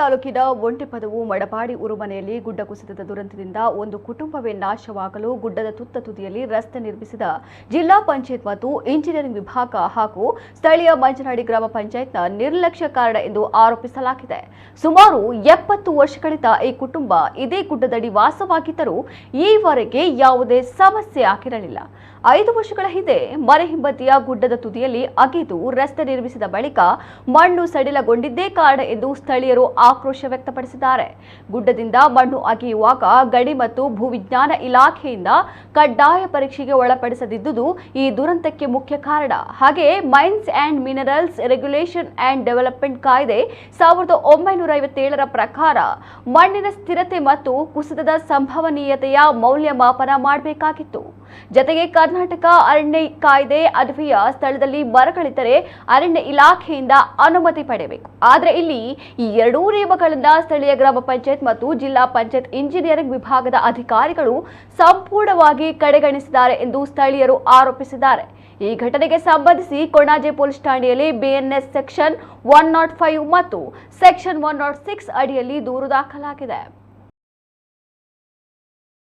ತಾಲೂಕಿನ ಒಂಟೆಪದವು ಮಡಪಾಡಿ ಉರುಮನೆಯಲ್ಲಿ ಗುಡ್ಡ ಕುಸಿತದ ದುರಂತದಿಂದ ಒಂದು ಕುಟುಂಬವೇ ನಾಶವಾಗಲು ಗುಡ್ಡದ ತುತ್ತ ತುದಿಯಲ್ಲಿ ರಸ್ತೆ ನಿರ್ಮಿಸಿದ ಜಿಲ್ಲಾ ಪಂಚಾಯತ್ ಮತ್ತು ಇಂಜಿನಿಯರಿಂಗ್ ವಿಭಾಗ ಹಾಗೂ ಸ್ಥಳೀಯ ಮಂಜನಾಡಿ ಗ್ರಾಮ ಪಂಚಾಯತ್ನ ನಿರ್ಲಕ್ಷ್ಯ ಕಾರಣ ಎಂದು ಆರೋಪಿಸಲಾಗಿದೆ. ಸುಮಾರು ಎಪ್ಪತ್ತು ವರ್ಷಗಳಿಂದ ಈ ಕುಟುಂಬ ಇದೇ ಗುಡ್ಡದಡಿ ವಾಸವಾಗಿದ್ದರೂ ಈವರೆಗೆ ಯಾವುದೇ ಸಮಸ್ಯೆ ಆಗಿರಲಿಲ್ಲ. ಐದು ವರ್ಷಗಳ ಹಿಂದೆ ಮನೆ ಹಿಂಬದಿಯ ಗುಡ್ಡದ ತುದಿಯಲ್ಲಿ ಅಗೆದು ರಸ್ತೆ ನಿರ್ಮಿಸಿದ ಬಳಿಕ ಮಣ್ಣು ಸಡಿಲಗೊಂಡಿದ್ದೇ ಕಾರಣ ಎಂದು ಸ್ಥಳೀಯರು ಆಕ್ರೋಶ ವ್ಯಕ್ತಪಡಿಸಿದ್ದಾರೆ. ಗುಡ್ಡದಿಂದ ಮಣ್ಣು ಅಗೆಯುವಾಗ ಗಡಿ ಮತ್ತು ಭೂವಿಜ್ಞಾನ ಇಲಾಖೆಯಿಂದ ಕಡ್ಡಾಯ ಪರೀಕ್ಷೆಗೆ ಒಳಪಡಿಸದಿದ್ದುದು ಈ ದುರಂತಕ್ಕೆ ಮುಖ್ಯ ಕಾರಣ. ಹಾಗೆ mines and minerals regulation and development ಕಾಯ್ದೆ ಸಾವಿರದ ಒಂಬೈನೂರ ಐವತ್ತೇಳರ ಪ್ರಕಾರ ಮಣ್ಣಿನ ಸ್ಥಿರತೆ ಮತ್ತು ಕುಸಿತದ ಸಂಭವನೀಯತೆಯ ಮೌಲ್ಯಮಾಪನ ಮಾಡಬೇಕಾಗಿತ್ತು. ಜತೆಗೆ ಕರ್ನಾಟಕ ಅರಣ್ಯ ಕಾಯ್ದೆ ಅನ್ವಯ ಸ್ಥಳದಲ್ಲಿ ಮರಗಳಿದ್ದರೆ ಅರಣ್ಯ ಇಲಾಖೆಯಿಂದ ಅನುಮತಿ ಪಡೆಯಬೇಕು. ಆದರೆ ಇಲ್ಲಿ ಈ ಎರಡೂ ನಿಯಮಗಳಿಂದ ಸ್ಥಳೀಯ ಗ್ರಾಮ ಪಂಚಾಯತ್ ಮತ್ತು ಜಿಲ್ಲಾ ಪಂಚಾಯತ್ ಇಂಜಿನಿಯರಿಂಗ್ ವಿಭಾಗದ ಅಧಿಕಾರಿಗಳು ಸಂಪೂರ್ಣವಾಗಿ ಕಡೆಗಣಿಸಿದ್ದಾರೆ ಎಂದು ಸ್ಥಳೀಯರು ಆರೋಪಿಸಿದ್ದಾರೆ. ಈ ಘಟನೆಗೆ ಸಂಬಂಧಿಸಿ ಕೊಣಾಜೆ ಪೊಲೀಸ್ ಠಾಣೆಯಲ್ಲಿ BNS section one naught five ಮತ್ತು ಸೆಕ್ಷನ್ ಒನ್ ನಾಟ್ ಸಿಕ್ಸ್ ಅಡಿಯಲ್ಲಿ ದೂರು ದಾಖಲಾಗಿದೆ.